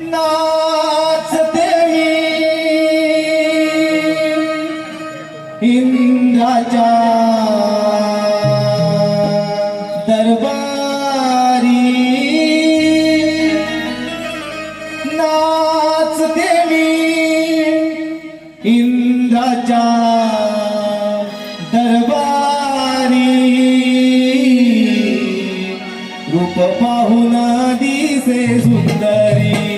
नाचते मी इंद्राच्या दरबारी. नाचते मी इंद्राच्या दरबारी. रूप पाहुना दिसे सुंदरी.